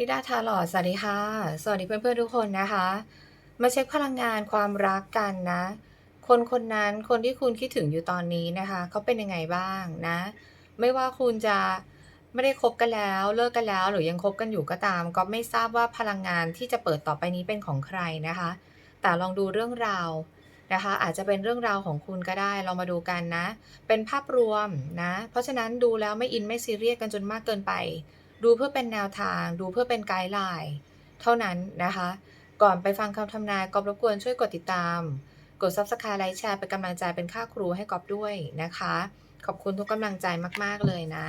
ลิดาทาหลอดสวัสดีค่ะ สวัสดีเพื่อนๆทุกคนนะคะ มาเช็คพลังงานความรักกันนะ คนคนนั้นคนที่คุณคิดถึงอยู่ตอนนี้นะคะเขาเป็นยังไงบ้างนะ ไม่ว่าคุณจะไม่ได้คบกันแล้ว เลิกกันแล้ว หรือยังคบกันอยู่ก็ตาม ก็ไม่ทราบว่าพลังงานที่จะเปิดต่อไปนี้เป็นของใครนะคะ แต่ลองดูเรื่องราวนะคะ อาจจะเป็นเรื่องราวของคุณก็ได้ลองมาดูกันนะ เป็นภาพรวมนะ เพราะฉะนั้นดูแล้วไม่อินไม่ซีเรียสกันจนมากเกินไป ดูเพื่อเป็นแนวทาง ดูเพื่อเป็นไกด์ไลน์เท่านั้นนะคะ ก่อนไปฟังคำทำนายกอบรบกวนช่วยกดติดตาม กด Subscribe ไลค์แชร์เป็นกำลังใจเป็นค่าครูให้กอบด้วยนะคะ ขอบคุณทุกกำลังใจมาก ๆ เลยนะ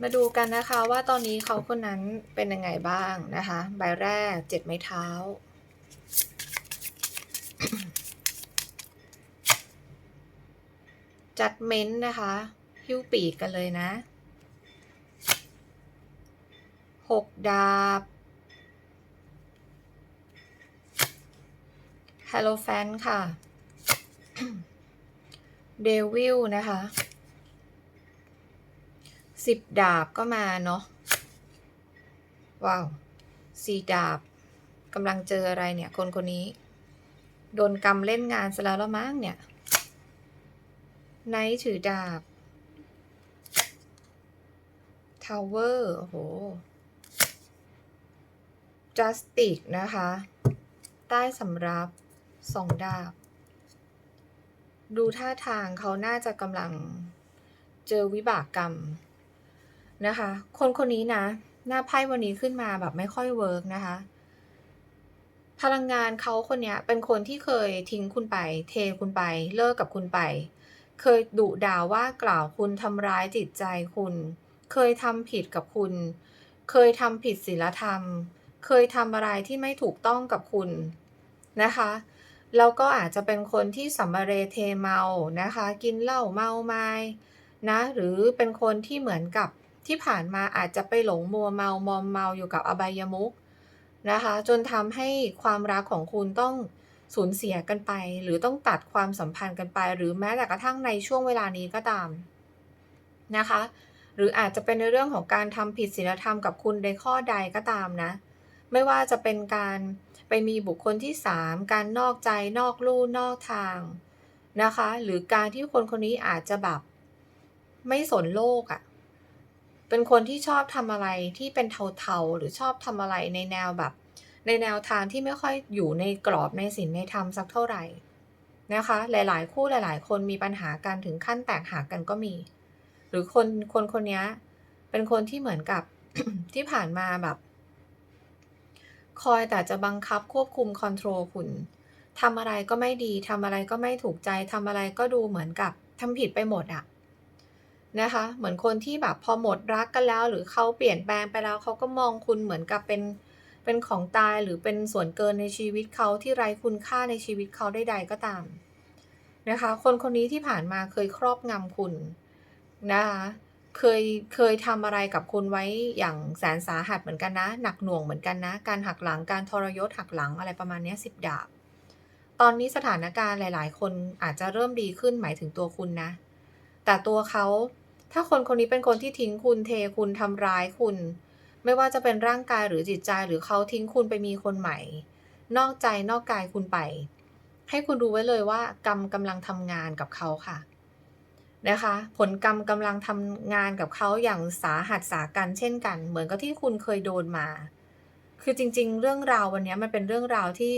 มาดูกันนะคะว่าตอนนี้เขาคนนั้นเป็นยังไงบ้างนะคะ ใบแรกเจ็ดไม้เท้า จัดเม้นต์นะคะหิ้วปีกกันเลยนะหกดาบฮ l โลแฟนค่ะ เดวิลนะคะสิบดาบก็มาเนาะ ว้าวสี่ดาบกำลังเจออะไรเนี่ย คนคนนี้ โดนกรรมเล่นงานซะแล้วละมั้งเนี่ย ไนท์ถือดาบ ทาวเวอร์โอ้โหจัสติกนะคะ ใต้สำรับสองดาบ ดูท่าทางเขาน่าจะกำลังเจอวิบากกรรมนะคะ คนคนนี้นะ หน้าไพ่วันนี้ขึ้นมาแบบไม่ค่อยเวิร์กนะคะ พลังงานเขาคนเนี้ยเป็นคนที่เคยทิ้งคุณไป เทคุณไป เลิกกับคุณไป เคยดุด่าว่ากล่าวคุณทำร้ายจิตใจคุณ เคยทำผิดกับคุณ เคยทำผิดศีลธรรม เคยทำอะไรที่ไม่ถูกต้องกับคุณนะคะ แล้วก็อาจจะเป็นคนที่สัมเรเทเมานะคะ กินเหล้าเมาไม้นะ หรือเป็นคนที่เหมือนกับที่ผ่านมาอาจจะไปหลงมัวเมามอมเมาอยู่กับอบายมุขนะคะ จนทำให้ความรักของคุณต้อง สูญเสียกันไป หรือต้องตัดความสัมพันธ์กันไป หรือแม้แต่กระทั่งในช่วงเวลานี้ก็ตามนะคะ หรืออาจจะเป็นในเรื่องของการทำผิดศีลธรรมกับคุณในข้อใดก็ตามนะ ไม่ว่าจะเป็นการไปมีบุคคลที่สามการนอกใจนอกลู่นอกทางนะคะ หรือการที่คนคนนี้อาจจะแบบไม่สนโลกอะ่ะเป็นคนที่ชอบทำอะไรที่เป็นเทาๆ หรือชอบทำอะไรในแนวแบบ ในแนวทางที่ไม่ค่อยอยู่ในกรอบในศีลในธรรมสักเท่าไหร่นะคะ หลาย ๆ คู่หลาย ๆ คนมีปัญหากันถึงขั้นแตกหักกันก็มี หรือคนคนคนนี้เป็นคนที่เหมือนกับ ที่ผ่านมาแบบ คอยแต่จะบังคับควบคุมคอนโทรลคุณทำอะไรก็ไม่ดีทำอะไรก็ไม่ถูกใจทำอะไรก็ดูเหมือนกับทำผิดไปหมดอะนะคะ เหมือนคนที่แบบพอหมดรักกันแล้ว หรือเขาเปลี่ยนแปลงไปแล้วเขาก็มองคุณเหมือนกับเป็น เป็นของตายหรือเป็นส่วนเกินในชีวิตเขาที่ไร้คุณค่าในชีวิตเขาใดๆก็ตาม นะคะ คนคนนี้ที่ผ่านมาเคยครอบงำคุณนะคะเคยเคยทำอะไรกับคุณไว้อย่างแสนสาหัสเหมือนกันนะ หนักหน่วงเหมือนกันนะ การหักหลังการทรยศหักหลังอะไรประมาณนี้สิบดาบ ตอนนี้สถานการณ์หลาย ๆ คนอาจจะเริ่มดีขึ้นหมายถึงตัวคุณนะ แต่ตัวเขาถ้าคนคนนี้เป็นคนที่ทิ้งคุณเทคุณทำร้ายคุณ ไม่ว่าจะเป็นร่างกายหรือจิตใจหรือเขาทิ้งคุณไปมีคนใหม่ นอกใจนอกกายคุณไป ให้คุณดูไว้เลยว่ากรรมกำลังทำงานกับเขาค่ะนะคะ ผลกรรมกำลังทำงานกับเขาอย่างสาหัสสากันเช่นกัน เหมือนกับที่คุณเคยโดนมา คือจริง ๆ เรื่องราววันนี้มันเป็นเรื่องราวที่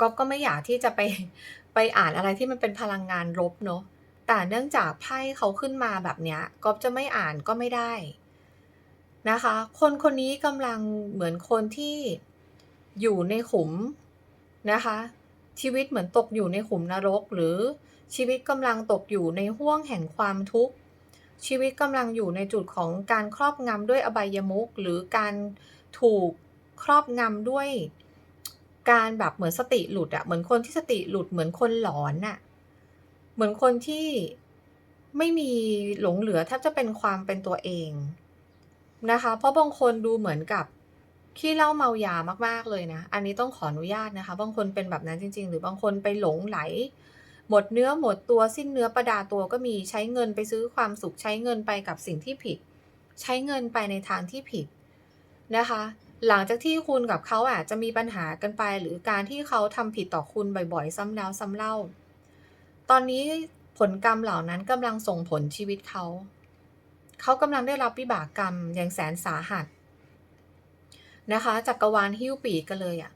ก๊อฟก็ไม่อยากที่จะไปไปอ่านอะไรที่มันเป็นพลังงานลบเนาะแต่เนื่องจากไพ่เขาขึ้นมาแบบเนี้ยก๊อฟจะไม่อ่านก็ไม่ได้ นะคะ คนคนนี้กำลังเหมือนคนที่อยู่ในขุมนะคะ ชีวิตเหมือนตกอยู่ในขุมนรก หรือชีวิตกำลังตกอยู่ในห้วงแห่งความทุกข์ ชีวิตกำลังอยู่ในจุดของการครอบงำด้วยอบายมุขหรือการถูกครอบงำด้วยการแบบเหมือนสติหลุดอะเหมือนคนที่สติหลุดเหมือนคนหลอนอะเหมือนคนที่ไม่มีหลงเหลือแทบจะเป็นความเป็นตัวเอง นะคะ เพราะบางคนดูเหมือนกับขี้เล้าเมายามากๆเลยนะ อันนี้ต้องขออนุญาตนะคะ บางคนเป็นแบบนั้นจริง ๆ หรือบางคนไปหลงไหล หมดเนื้อหมดตัวสิ้นเนื้อประดาตัวก็มีใช้เงินไปซื้อความสุขใช้เงินไปกับสิ่งที่ผิด ใช้เงินไปในทางที่ผิดนะคะ หลังจากที่คุณกับเขาอาจจะมีปัญหากันไป หรือการที่เขาทำผิดต่อคุณบ่อยๆ ซ้ำแล้วซ้ำเล่า ตอนนี้ผลกรรมเหล่านั้นกำลังส่งผลชีวิตเขา เขากำลังได้รับวิบากกรรมอย่างแสนสาหัสนะคะจักกรวาลหิ้วปีกกันเลยอะ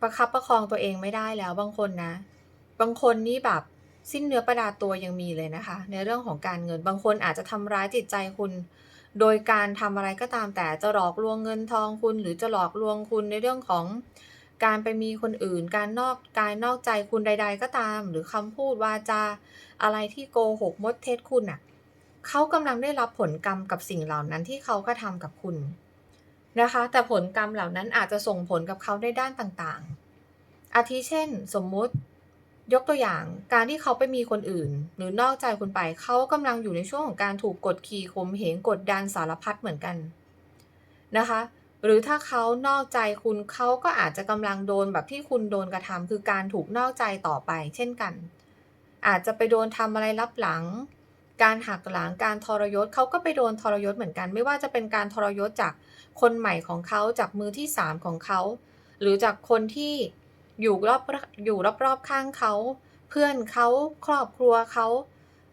ประคับประคองตัวเองไม่ได้แล้วบางคนนะ บางคนนี่แบบสิ้นเนื้อประดาตัวยังมีเลยนะคะ ในเรื่องของการเงินบางคนอาจจะทำร้ายจิตใจคุณ โดยการทำอะไรก็ตามแต่จะหลอกลวงเงินทองคุณ หรือจะหลอกลวงคุณในเรื่องของการไปมีคนอื่น การนอกกายนอกใจคุณใด ๆ ก็ตาม หรือคำพูดวาจาอะไรที่โกหกมดเท็จคุณน่ะ เขากำลังได้รับผลกรรมกับสิ่งเหล่านั้นที่เขากระทำกับคุณนะคะ แต่ผลกรรมเหล่านั้นอาจจะส่งผลกับเขาในด้านต่างๆ อาทิเช่น สมมุติ ยกตัวอย่างการที่เขาไปมีคนอื่น หรือนอกใจคุณไปเขากำลังอยู่ในช่วงของการถูกกดขี่ข่มเหงกดดันสารพัดเหมือนกันนะคะหรือถ้าเขานอกใจคุณเขาก็อาจจะกำลังโดนแบบที่คุณโดนกระทำคือการถูกนอกใจต่อไป เช่นกัน อาจจะไปโดนทำอะไรลับหลัง การหักหลังการทรยศเขาก็ไปโดนทรยศเหมือนกัน ไม่ว่าจะเป็นการทรยศจากคนใหม่ของเขาจากมือที่สามของเขา หรือจากคนที่อยู่รอบอยู่รอบๆข้างเขา เพื่อนเขาครอบครัวเขา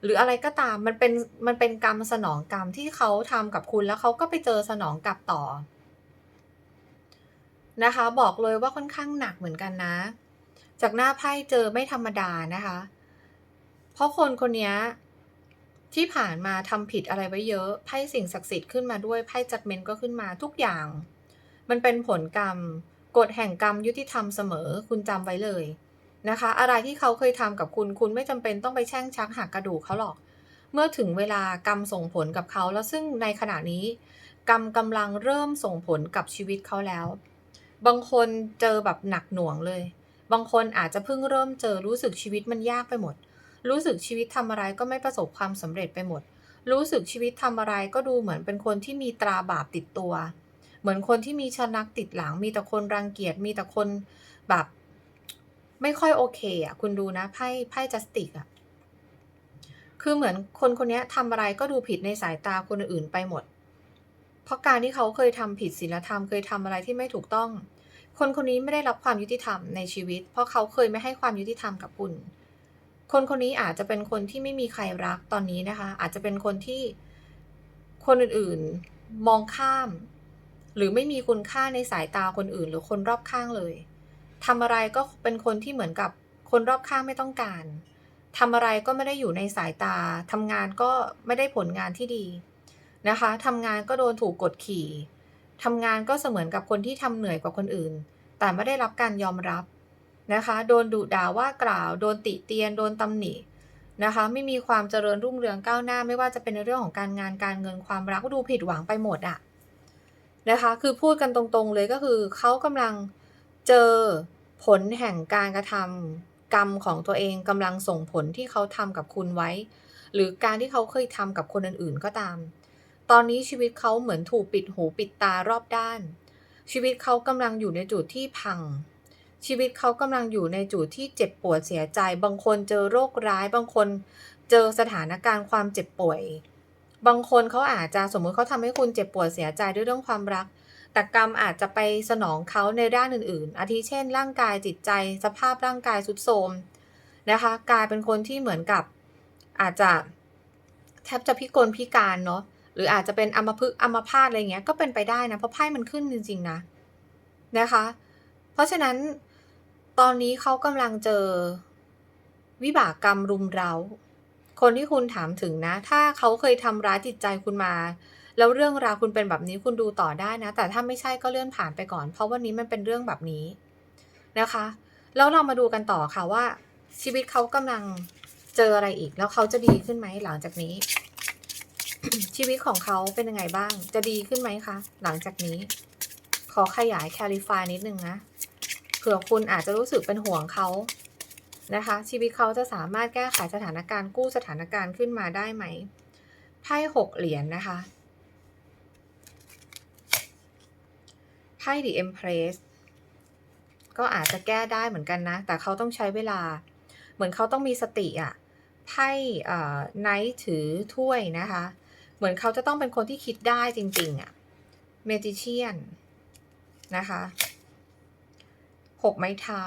หรืออะไรก็ตามมันเป็นมันเป็นกรรมสนองกรรมที่เขาทำกับคุณแล้วเขาก็ไปเจอสนองกลับต่อนะคะ บอกเลยว่าค่อนข้างหนักเหมือนกันนะ จากหน้าไพ่เจอไม่ธรรมดานะคะ เพราะคนคนนี้ ที่ผ่านมาทำผิดอะไรไว้เยอะไพ่สิ่งศักดิ์สิทธิ์ขึ้นมาด้วยไพ่จัดเมนก็ขึ้นมาทุกอย่าง มันเป็นผลกรรมกฎแห่งกรรมยุติธรรมเสมอคุณจำไว้เลยนะคะ อะไรที่เขาเคยทำกับคุณคุณไม่จำเป็นต้องไปแช่งชักหักกระดูกเขาหรอก เมื่อถึงเวลากรรมส่งผลกับเขาแล้วซึ่งในขณะนี้ กรรมกำลังเริ่มส่งผลกับชีวิตเขาแล้ว บางคนเจอแบบหนักหน่วงเลย บางคนอาจจะเพิ่งเริ่มเจอรู้สึกชีวิตมันยากไปหมด รู้สึกชีวิตทำอะไรก็ไม่ประสบความสำเร็จไปหมด รู้สึกชีวิตทำอะไรก็ดูเหมือนเป็นคนที่มีตราบาปติดตัว เหมือนคนที่มีชนักติดหลัง มีแต่คนรังเกียจ มีแต่คนแบบไม่ค่อยโอเคอะ คุณดูนะไพ่ไพ่จัสติกอะ คือเหมือนคนคนนี้ทำอะไรก็ดูผิดในสายตาคนอื่นไปหมด เพราะการที่เขาเคยทำผิดศีลธรรม เคยทำอะไรที่ไม่ถูกต้อง คนคนนี้ไม่ได้รับความยุติธรรมในชีวิต เพราะเขาเคยไม่ให้ความยุติธรรมกับคุณ คนคนนี้อาจจะเป็นคนที่ไม่มีใครรักตอนนี้นะคะ อาจจะเป็นคนที่คนอื่นๆมองข้าม หรือไม่มีคุณค่าในสายตาคนอื่น หรือคนรอบข้างเลยทำอะไรก็เป็นคนที่เหมือนกับคนรอบข้างไม่ต้องการทำอะไรก็ไม่ได้อยู่ในสายตาทำงานก็ไม่ได้ผลงานที่ดีนะคะทำงานก็โดนถูกกดขี่ทำงานก็เสมือนกับคนที่ทำเหนื่อยกว่าคนอื่น แต่ไม่ได้รับการยอมรับ นะคะ โดนดุด่าว่ากล่าว โดนติเตียน โดนตำหนินะคะ ไม่มีความเจริญรุ่งเรืองก้าวหน้า ไม่ว่าจะเป็นในเรื่องของการงานการเงินความรักก็ดูผิดหวังไปหมดอะนะคะ คือพูดกันตรงๆเลยก็คือเขากำลังเจอผลแห่งการกระทำกรรมของตัวเองกำลังส่งผลที่เขาทำกับคุณไว้ หรือการที่เขาเคยทำกับคนอื่นๆก็ตาม ตอนนี้ชีวิตเขาเหมือนถูกปิดหูปิดตารอบด้าน ชีวิตเขากำลังอยู่ในจุดที่พัง ชีวิตเขากำลังอยู่ในจุดที่เจ็บปวดเสียใจ บางคนเจอโรคร้าย บางคนเจอสถานการณ์ความเจ็บป่วย บางคนเขาอาจจะสมมุติเขาทำให้คุณเจ็บปวดเสียใจด้วยเรื่องความรัก แต่กรรมอาจจะไปสนองเขาในด้านอื่น ๆ อาทิเช่น ร่างกายจิตใจ สภาพร่างกายสุดโทรมนะคะ กลายเป็นคนที่เหมือนกับอาจจะแทบจะพิกลพิการเนาะหรืออาจจะเป็นอัมพฤกษ์อัมพาตอะไรเงี้ยก็เป็นไปได้นะเพราะไพ่มันขึ้นจริง ๆ นะนะคะ เพราะฉะนั้น ตอนนี้เขากำลังเจอ วิบากกรรมรุมเร้า คนที่คุณถามถึงนะ ถ้าเขาเคยทำร้ายจิตใจคุณมา แล้วเรื่องราวคุณเป็นแบบนี้คุณดูต่อได้นะ แต่ถ้าไม่ใช่ก็เลื่อนผ่านไปก่อน เพราะวันนี้มันเป็นเรื่องแบบนี้นะคะ แล้วเรามาดูกันต่อค่ะว่า ชีวิตเขากำลังเจออะไรอีก แล้วเขาจะดีขึ้นไหมหลังจากนี้ ชีวิตของเขาเป็นยังไงบ้าง จะดีขึ้นไหมคะ หลังจากนี้ ขอขยายแคลิฟายนิดนึงนะ เผื่อคุณอาจจะรู้สึกเป็นห่วงเขานะคะ ชีวิตเขาจะสามารถแก้ไขสถานการณ์กู้สถานการณ์ขึ้นมาได้ไหมไพ่หกเหรียญนนะคะไพ่ The Empress ก็อาจจะแก้ได้เหมือนกันนะ แต่เขาต้องใช้เวลา เหมือนเขาต้องมีสติอะไพ่ไนท์ถือถ้วยนะคะ เหมือนเขาจะต้องเป็นคนที่คิดได้จริง ๆอะเมจิเชียนนะคะ หกไม้เท้า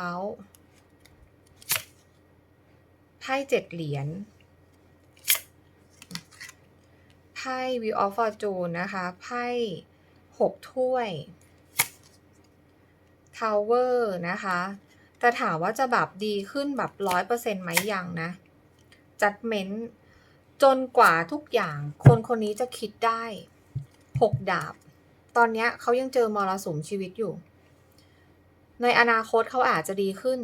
ไพ่เจ็ดเหรียญ ไพ่ Wheel of Fortune นะคะ ไพ่หกถ้วย Tower นะคะ แต่ถามว่าจะแบบดีขึ้นแบบร้อยเปอร์เซ็นต์ไหมยังนะ Judgment จนกว่าทุกอย่างคนคนนี้จะคิดได้หกดาบ ตอนนี้เขายังเจอมรสุมชีวิตอยู่ ในอนาคตเขาอาจจะดีขึ้น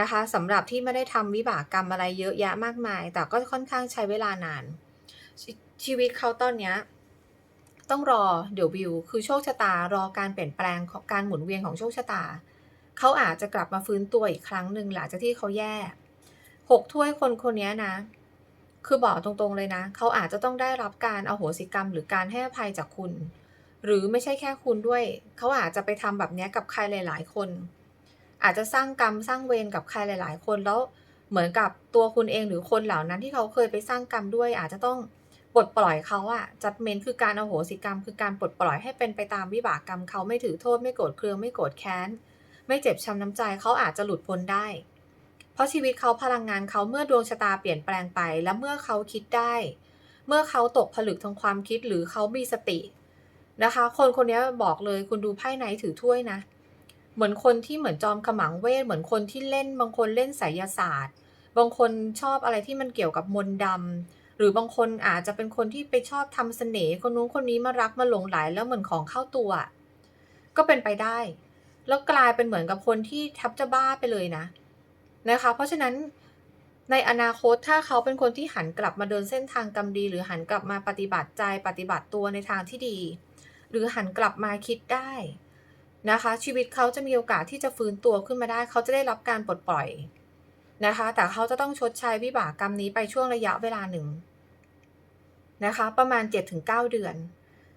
นะคะสำหรับที่ไม่ได้ทำวิบากกรรมอะไรเยอะแยะมากมาย แต่ก็ค่อนข้างใช้เวลานานชชีวิตเขาตอนเนี้ยต้องรอเดี๋ยววิว คือโชคชะตารอการเปลี่ยนแปลงของการหมุนเวียนของโชคชะตา เขาอาจจะกลับมาฟื้นตัวอีกครั้งหนึ่งหลังจากที่เขาแย่หกถ้วยคนคนนี้นะ คือบอกตรงๆเลยนะ เขาอาจจะต้องได้รับการเอโหสิกรรมหรือการให้อภัยจากคุณ หรือไม่ใช่แค่คุณด้วย เขาอาจจะไปทำแบบนี้กับใครหลาย ๆ คน อาจจะสร้างกรรมสร้างเวรกับใครหลาย ๆ คนแล้วเหมือนกับตัวคุณเองหรือคนเหล่านั้นที่เขาเคยไปสร้างกรรมด้วย อาจจะต้องปลดปล่อยเขาอะจัดเมนคือการอโหสิกรรม คือการปลดปล่อยให้เป็นไปตามวิบากกรรมเขาไม่ถือโทษไม่โกรธเคืองไม่โกรธแค้น ไม่เจ็บช้ำน้ำใจเขาอาจจะหลุดพ้นได้ เพราะชีวิตเขาพลังงานเขาเมื่อดวงชะตาเปลี่ยนแปลงไป และเมื่อเขาคิดได้ เมื่อเขาตกผลึกทางความคิดหรือเขามีสติ นะคะ คนคนนี้บอกเลยคุณดูไพ่ไหนถือถ้วยนะ เหมือนคนที่เหมือนจอมขมังเวท เหมือนคนที่เล่นบางคนเล่นไสยศาสตร์ บางคนชอบอะไรที่มันเกี่ยวกับมนต์ดำหรือบางคนอาจจะเป็นคนที่ไปชอบทำเสน่ห์คนนู้นคนนี้มารักมาหลงไหลแล้วเหมือนของเข้าตัว ก็เป็นไปได้ แล้วกลายเป็นเหมือนกับคนที่ทับจะบ้าไปเลยนะนะคะ เพราะฉะนั้นในอนาคตถ้าเขาเป็นคนที่หันกลับมาเดินเส้นทางกรรมดี หรือหันกลับมาปฏิบัติใจปฏิบัติตัวในทางที่ดี หรือหันกลับมาคิดได้นะคะ ชีวิตเขาจะมีโอกาสที่จะฟื้นตัวขึ้นมาได้ เขาจะได้รับการปลดปล่อยนะคะ แต่เขาจะต้องชดใช้วิบากกรรมนี้ไปช่วงระยะเวลาหนึ่งนะคะ ประมาณ 7-9 เดือน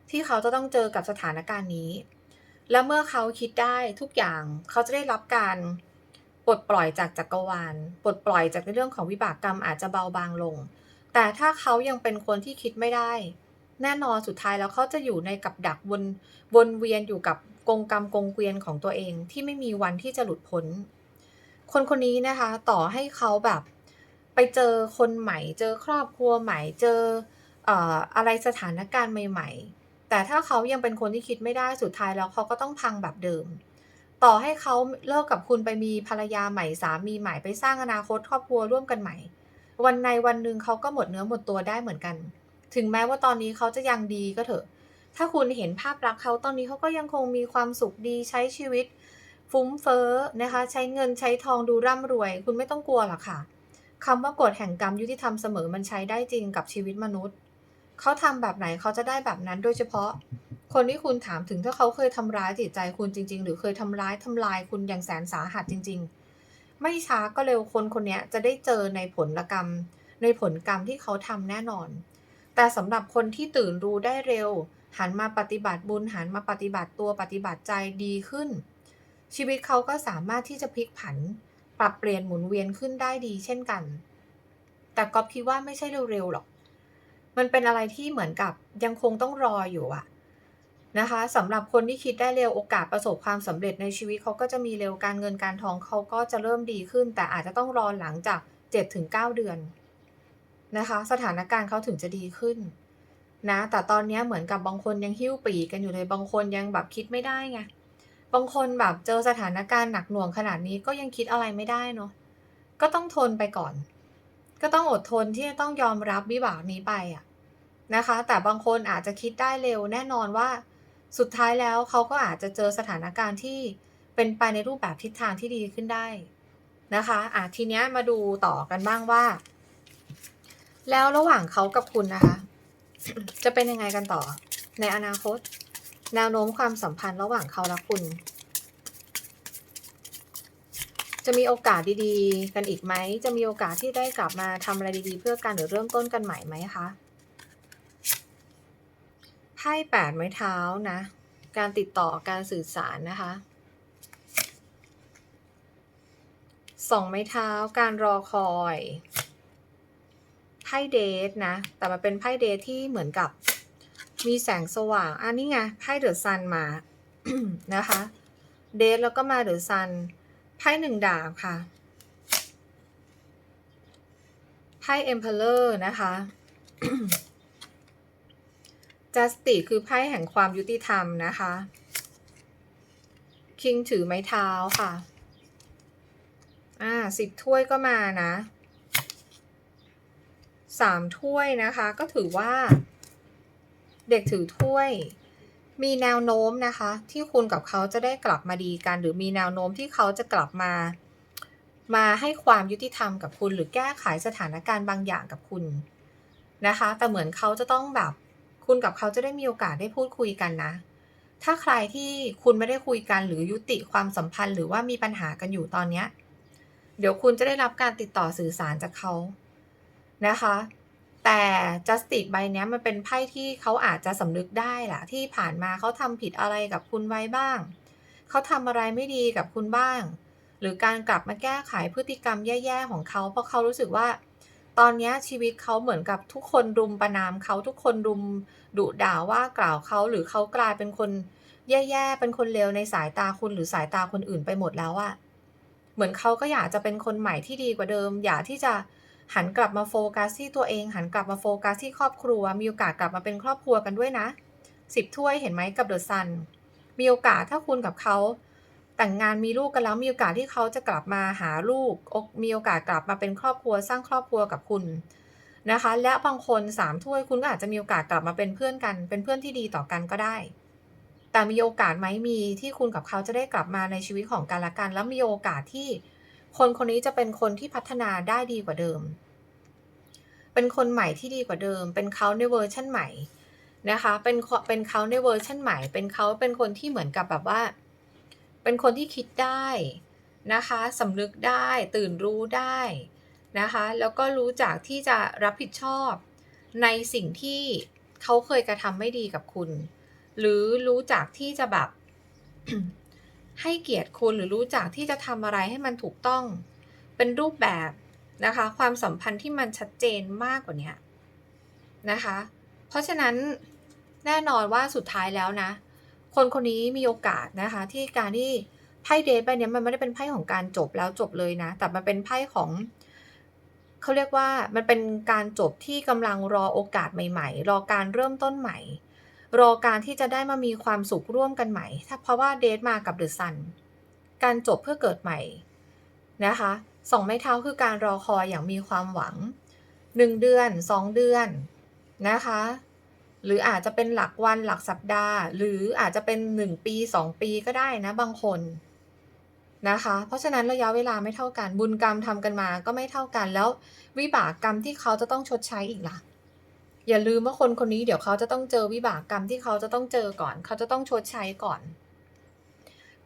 ที่เขาจะต้องเจอกับสถานการณ์นี้ และเมื่อเขาคิดได้ทุกอย่างเขาจะได้รับการปลดปล่อยจากจักรวาลปลดปล่อยจากในเรื่องของวิบากกรรมอาจจะเบาบางลง แต่ถ้าเขายังเป็นคนที่คิดไม่ได้ แน่นอนสุดท้ายแล้วเขาจะอยู่ในกับดักวนวนเวียนอยู่กับกงกรรมกงเกวียนของตัวเองที่ไม่มีวันที่จะหลุดพ้น คนคนนี้นะคะต่อให้เขาแบบไปเจอคนใหม่ เจอครอบครัวใหม่เจอเอ่ออะไรสถานการณ์ใหม่ ๆ แต่ถ้าเขายังเป็นคนที่คิดไม่ได้สุดท้ายแล้วเขาก็ต้องพังแบบเดิม ต่อให้เขาเลิกกับคุณไปมีภรรยาใหม่สามีใหม่ไปสร้างอนาคตครอบครัวร่วมกันใหม่ วันในวันหนึ่งเขาก็หมดเนื้อหมดตัวได้เหมือนกัน ถึงแม้ว่าตอนนี้เขาจะยังดีก็เถอะ ถ้าคุณเห็นภาพลักษณ์เขาตอนนี้เขาก็ยังคงมีความสุขดีใช้ชีวิต ฟุ้งเฟ้อนะคะ ใช้เงินใช้ทองดูร่ำรวย คุณไม่ต้องกลัวหรอกค่ะคำว่ากฎแห่งกรรมยุติธรรมเสมอมันใช้ได้จริงกับชีวิตมนุษย์ เขาทำแบบไหนเขาจะได้แบบนั้นโดยเฉพาะ คนที่คุณถามถึงถ้าเขาเคยทำร้ายจิตใจคุณจริง ๆ หรือเคยทำร้ายทำลายคุณอย่างแสนสาหัสจริง ๆ ไม่ช้าก็เร็วคนคนนี้จะได้เจอในผลกรรม ในผลกรรมที่เขาทำแน่นอน แต่สำหรับคนที่ตื่นรู้ได้เร็ว หันมาปฏิบัติบุญ หันมาปฏิบัติตัวปฏิบัติใจดีขึ้น ชีวิตเขาก็สามารถที่จะพลิกผัน ปรับเปลี่ยนหมุนเวียนขึ้นได้ดีเช่นกัน แต่ก็คิดว่าไม่ใช่เร็วๆหรอก มันเป็นอะไรที่เหมือนกับยังคงต้องรออยู่อะนะคะสำหรับคนที่คิดได้เร็วโอกาสประสบความสำเร็จในชีวิตเขาก็จะมีเร็วการเงินการทองเขาก็จะเริ่มดีขึ้น แต่อาจจะต้องรอหลังจาก 7-9 เดือน นะคะ สถานการณ์เขาถึงจะดีขึ้นนะ แต่ตอนนี้เหมือนกับบางคนยังหิ้วปีกันอยู่เลยบางคนยังแบบคิดไม่ได้ไงบางคนแบบเจอสถานการณ์หนักหน่วงขนาดนี้ก็ยังคิดอะไรไม่ได้เนาะก็ต้องทนไปก่อน ก็ต้องอดทนที่จะต้องยอมรับวิบากนี้ไปอะนะคะ แต่บางคนอาจจะคิดได้เร็วแน่นอนว่า สุดท้ายแล้วเขาก็อาจจะเจอสถานการณ์ที่เป็นไปในรูปแบบทิศทางที่ดีขึ้นได้นะคะอะทีเนี้ยมาดูต่อกันบ้างว่า แล้วระหว่างเขากับคุณนะคะ จะเป็นยังไงกันต่อ ในอนาคต แนวโน้มความสัมพันธ์ระหว่างเขาและคุณ จะมีโอกาสดีๆ กันอีกไหม จะมีโอกาสที่ได้กลับมาทำอะไรดีๆ เพื่อกันหรือเริ่มต้นกันใหม่ไหมคะไพ่แปดไม้เท้านะ การติดต่อการสื่อสารนะคะสองไม้เท้าการรอคอย พ่เดทนะ แต่มันเป็นไพ่เดทที่เหมือนกับมีแสงสว่างอันนี้ไงไพ่เดอะซันมา นะคะ เดทแล้วก็มาเดอะซันไพ่หนึ่งดาบค่ะไพ่เอ็มเพลเลอร์นะคะจัสติคือไพ่แห่งความยุติธรรมนะคะ คิงถือไม้เท้าค่ะ อ่าสิบถ้วยก็มานะ สามถ้วยนะคะ ก็ถือว่า เด็กถือถ้วย มีแนวโน้มนะคะ ที่คุณกับเขาจะได้กลับมาดีกัน หรือมีแนวโน้มที่เขาจะกลับมา มาให้ความยุติธรรมกับคุณ หรือแก้ไขสถานการณ์บางอย่างกับคุณนะคะ แต่เหมือนเขาจะต้องแบบ คุณกับเขาจะได้มีโอกาสได้พูดคุยกันนะ ถ้าใครที่คุณไม่ได้คุยกันหรือยุติความสัมพันธ์ หรือว่ามีปัญหากันอยู่ตอนเนี้ยเดี๋ยวคุณจะได้รับการติดต่อสื่อสารจากเขา นะคะ แต่ justice ใบนี้มันเป็นไพ่ที่เขาอาจจะสำนึกได้แหละที่ผ่านมาเขาทำผิดอะไรกับคุณไว้บ้าง เขาทำอะไรไม่ดีกับคุณบ้าง หรือการกลับมาแก้ไขพฤติกรรมแย่ๆของเขา เพราะเขารู้สึกว่าตอนนี้ชีวิตเขาเหมือนกับทุกคนรุมประนามเขาทุกคนรุมดุด่าว่ากล่าวเขาหรือเขากลายเป็นคนแย่ๆ เป็นคนเลวในสายตาคุณหรือสายตาคนอื่นไปหมดแล้วอะเหมือนเขาก็อยากจะเป็นคนใหม่ที่ดีกว่าเดิม อยากที่จะ หันกลับมาโฟกัสที่ตัวเอง หันกลับมาโฟกัสที่ครอบครัว มีโอกาสกลับมาเป็นครอบครัวกันด้วยนะสิบถ้วยเห็นไหมกับเดอะซันมีโอกาสถ้าคุณกับเขาแต่งงานมีลูกกันแล้วมีโอกาสที่เขาจะกลับมาหาลูก มีโอกาสกลับมาเป็นครอบครัวสร้างครอบครัวกับคุณนะคะ และบางคนสามถ้วยคุณก็อาจจะมีโอกาสกลับมาเป็นเพื่อนกัน เป็นเพื่อนที่ดีต่อกันก็ได้ แต่มีโอกาสไหมมีที่คุณกับเขาจะได้กลับมาในชีวิตของกันและกัน แล้วมีโอกาสที่ คนคนนี้จะเป็นคนที่พัฒนาได้ดีกว่าเดิม เป็นคนใหม่ที่ดีกว่าเดิม เป็นเขาในเวอร์ชั่นใหม่นะคะ เป็นเป็นเขาในเวอร์ชั่นใหม่ เป็นเขาเป็นคนที่เหมือนกับแบบว่า เป็นคนที่คิดได้นะคะสำนึกได้ตื่นรู้ได้นะคะ แล้วก็รู้จักที่จะรับผิดชอบในสิ่งที่เขาเคยกระทำไม่ดีกับคุณ หรือรู้จักที่จะแบบ ให้เกียรติคุณหรือรู้จักที่จะทำอะไรให้มันถูกต้อง เป็นรูปแบบนะคะ ความสัมพันธ์ที่มันชัดเจนมากกว่านี้นะคะ เพราะฉะนั้นแน่นอนว่าสุดท้ายแล้วนะ คนคนนี้มีโอกาสนะคะ ที่การที่ไพ่เดทใบนี้มันไม่ได้เป็นไพ่ของการจบแล้วจบเลยนะ แต่มันเป็นไพ่ของเขาเรียกว่ามันเป็นการจบที่กำลังรอโอกาสใหม่ ๆ รอการเริ่มต้นใหม่ รอการที่จะได้มามีความสุขร่วมกันใหม่ ถ้าเพราะว่าเดทมากับเดอะซัน การจบเพื่อเกิดใหม่นะคะสองไม้เท้าคือการรอคอยอย่างมีความหวังหนึ่งเดือนสองเดือนนะคะ หรืออาจจะเป็นหลักวันหลักสัปดาห์ หรืออาจจะเป็นหนึ่งปีสองปีก็ได้นะบางคนนะคะ เพราะฉะนั้นระยะเวลาไม่เท่ากันบุญกรรมทำกันมาก็ไม่เท่ากันแล้ววิบากกรรมที่เขาจะต้องชดใช้อีกล่ะ อย่าลืมว่าคนคนนี้เดี๋ยวเขาจะต้องเจอวิบากกรรมที่เขาจะต้องเจอก่อน เขาจะต้องชดใช้ก่อน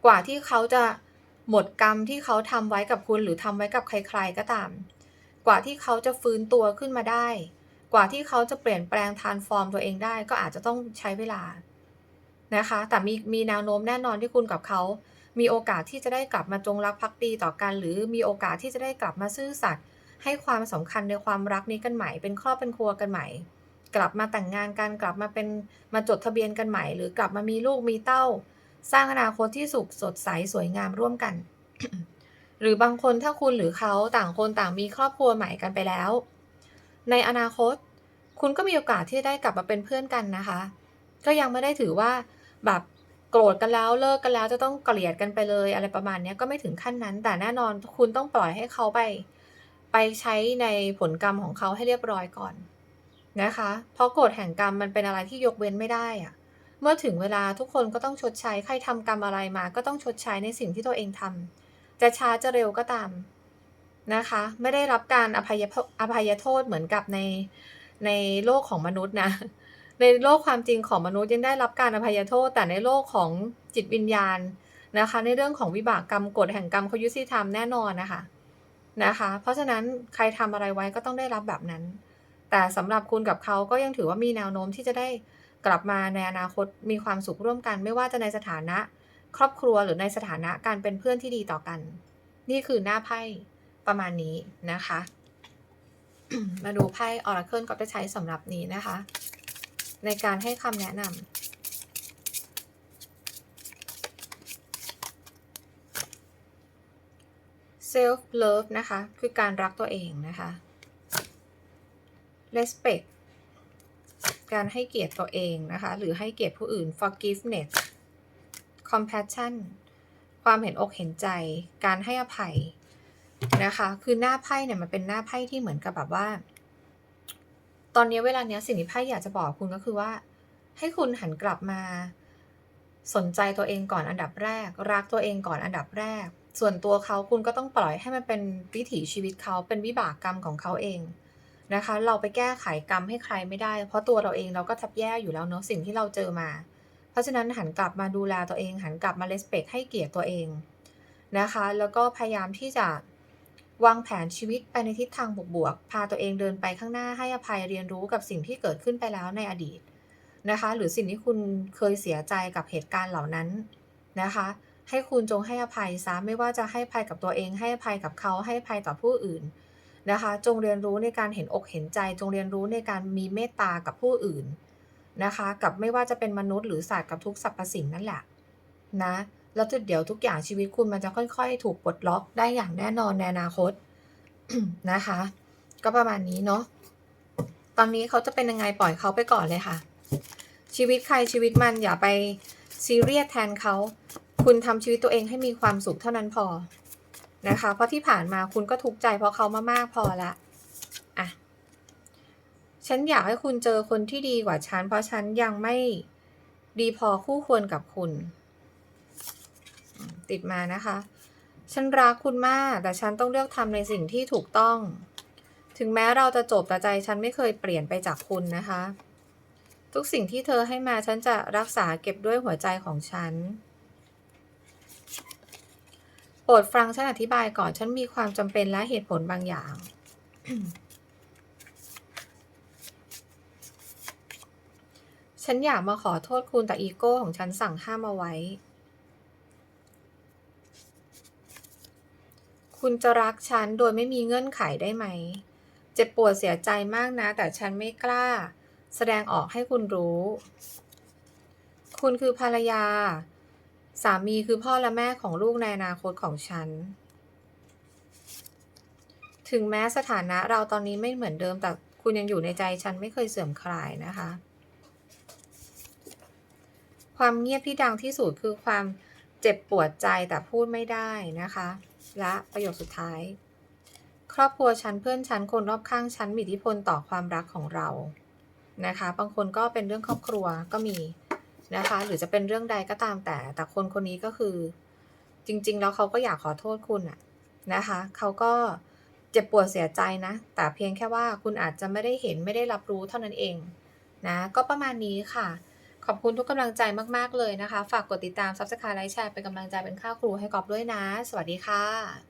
กว่าที่เขาจะหมดกรรมที่เขาทำไว้กับคุณหรือทำไว้กับใคร ๆก็ตาม กว่าที่เขาจะฟื้นตัวขึ้นมาได้ กว่าที่เขาจะเปลี่ยนแปลงทานฟอร์มตัวเองได้ ก็อาจจะต้องใช้เวลานะคะ แต่มีมีแนวโน้มแน่นอนที่คุณกับเขา มีโอกาสที่จะได้กลับมาจงรักภักดีต่อกัน หรือมีโอกาสที่จะได้กลับมาซื่อสัตย์ให้ความสำคัญในความรักนี้กันใหม่ เป็นครอบเป็นครัวกันใหม่ กลับมาแต่งงานกันกลับมาเป็นมาจดทะเบียนกันใหม่ หรือกลับมามีลูกมีเต้า สร้างอนาคตที่สุขสดใสสวยงามร่วมกัน หรือบางคนถ้าคุณหรือเขาต่างคนต่างมีครอบครัวใหม่กันไปแล้ว ในอนาคต คุณก็มีโอกาสที่ได้กลับมาเป็นเพื่อนกันนะคะ ก็ยังไม่ได้ถือว่าแบบโกรธกันแล้วเลิกกันแล้วจะต้องเกลียดกันไปเลยอะไรประมาณนี้ก็ไม่ถึงขั้นนั้น แต่แน่นอนคุณต้องปล่อยให้เขาไป ไปใช้ในผลกรรมของเขาให้เรียบร้อยก่อน นะคะ เพราะกฎแห่งกรรมมันเป็นอะไรที่ยกเว้นไม่ได้อะเมื่อถึงเวลาทุกคนก็ต้องชดใช้ ใครทำกรรมอะไรมา ก็ต้องชดใช้ในสิ่งที่ตัวเองทำจะช้าจะเร็วก็ตามนะคะ ไม่ได้รับการอภัยอภัยโทษเหมือนกับในในโลกของมนุษย์นะ ในโลกความจริงของมนุษย์ยังได้รับการอภัยโทษ แต่ในโลกของจิตวิญญาณนะคะ ในเรื่องของวิบากกรรมกฎแห่งกรรมเขายุติธรรมแน่นอนนะคะนะคะ เพราะฉะนั้นใครทำอะไรไว้ก็ต้องได้รับแบบนั้น แต่สำหรับคุณกับเขาก็ยังถือว่ามีแนวโน้มที่จะได้กลับมาในอนาคตมีความสุขร่วมกัน ไม่ว่าจะในสถานะ ครอบครัวหรือในสถานะการเป็นเพื่อนที่ดีต่อกัน นี่คือหน้าไพ่ประมาณนี้นะคะ มาดูไพ่ Oracle ก็จะใช้สำหรับนี้นะคะ ในการให้คำแนะนำ self love นะคะ คือการรักตัวเองนะคะ respect การให้เกียรติตัวเองนะคะ หรือให้เกียรติผู้อื่น forgiveness compassion ความเห็นอกเห็นใจ การให้อภัยนะคะ คือหน้าไพ่เนี่ยมันเป็นหน้าไพ่ที่เหมือนกับแบบว่า ตอนนี้เวลาเนี้ยสิ่งที่ไพ่อยากจะบอกคุณก็คือว่า ให้คุณหันกลับมา สนใจตัวเองก่อนอันดับแรก รักตัวเองก่อนอันดับแรก ส่วนตัวเขาคุณก็ต้องปล่อยให้มันเป็นวิถีชีวิตเขาเป็นวิบากกรรมของเขาเอง นะคะ เราไปแก้ไขกรรมให้ใครไม่ได้ เพราะตัวเราเองเราก็ทับแย่อยู่แล้วเนาะสิ่งที่เราเจอมา เพราะฉะนั้นหันกลับมาดูแลตัวเอง หันกลับมาเลสเปกให้เกียรติตัวเองนะคะ แล้วก็พยายามที่จะวางแผนชีวิตไปในทิศทางบวกๆ พาตัวเองเดินไปข้างหน้าให้อภัยเรียนรู้กับสิ่งที่เกิดขึ้นไปแล้วในอดีตนะคะ หรือสิ่งที่คุณเคยเสียใจกับเหตุการณ์เหล่านั้นนะคะ ให้คุณจงให้อภัยซะไม่ว่าจะให้อภัยกับตัวเอง ให้อภัยกับเขาให้อภัยต่อผู้อื่น นะคะ จงเรียนรู้ในการเห็นอกเห็นใจ จงเรียนรู้ในการมีเมตตากับผู้อื่นนะคะ กับไม่ว่าจะเป็นมนุษย์หรือสัตว์กับทุกสรรพสิ่งนั่นแหละนะแล้วเดี๋ยวทุกอย่างชีวิตคุณมันจะค่อย ๆ ถูกปลดล็อกได้อย่างแน่นอนในอนาคตนะคะ ก็ประมาณนี้เนาะตอนนี้เขาจะเป็นยังไงปล่อยเขาไปก่อนเลยค่ะ ชีวิตใครชีวิตมันอย่าไปซีเรียสแทนเขา คุณทำชีวิตตัวเองให้มีความสุขเท่านั้นพอ นะคะ เพราะที่ผ่านมาคุณก็ทุกข์ใจเพราะเขามามากพอละอะฉันอยากให้คุณเจอคนที่ดีกว่าฉัน เพราะฉันยังไม่ดีพอคู่ควรกับคุณ ติดมานะคะ ฉันรักคุณมาก แต่ฉันต้องเลือกทำในสิ่งที่ถูกต้อง ถึงแม้เราจะจบแต่ใจฉันไม่เคยเปลี่ยนไปจากคุณนะคะ ทุกสิ่งที่เธอให้มาฉันจะรักษาเก็บด้วยหัวใจของฉัน รดฟังฉันอธิบายก่อนฉันมีความจำเป็นและเหตุผลบางอย่าง ฉันอยากมาขอโทษคุณแต่อีโก้ของฉันสั่งห้ามเอาไว้ คุณจะรักฉันโดยไม่มีเงื่อนไขได้ไหม เจ็บปวดเสียใจมากนะ แต่ฉันไม่กล้า แสดงออกให้คุณรู้ คุณคือภรรยา สามีคือพ่อและแม่ของลูกในอนาคตของฉัน ถึงแม้สถานะเราตอนนี้ไม่เหมือนเดิม แต่คุณยังอยู่ในใจฉันไม่เคยเสื่อมคลายนะคะ ความเงียบที่ดังที่สุดคือความเจ็บปวดใจแต่พูดไม่ได้นะคะ และประโยคสุดท้าย ครอบครัวฉันเพื่อนฉันคนรอบข้างฉันมีอิทธิพลต่อความรักของเรานะคะ บางคนก็เป็นเรื่องครอบครัวก็มี นะคะ หรือจะเป็นเรื่องใดก็ตามแต่ แต่คนคนนี้ก็คือ จริง ๆ แล้วเขาก็อยากขอโทษคุณอะนะคะเขาก็เจ็บปวดเสียใจนะ แต่เพียงแค่ว่าคุณอาจจะไม่ได้เห็นไม่ได้รับรู้เท่านั้นเองนะก็ประมาณนี้ค่ะ ขอบคุณทุกกำลังใจมาก ๆ เลยนะคะ ฝากกดติดตาม Subscribe ไลค์แชร์เป็นกำลังใจเป็นค่าครูให้กอบด้วยนะ สวัสดีค่ะ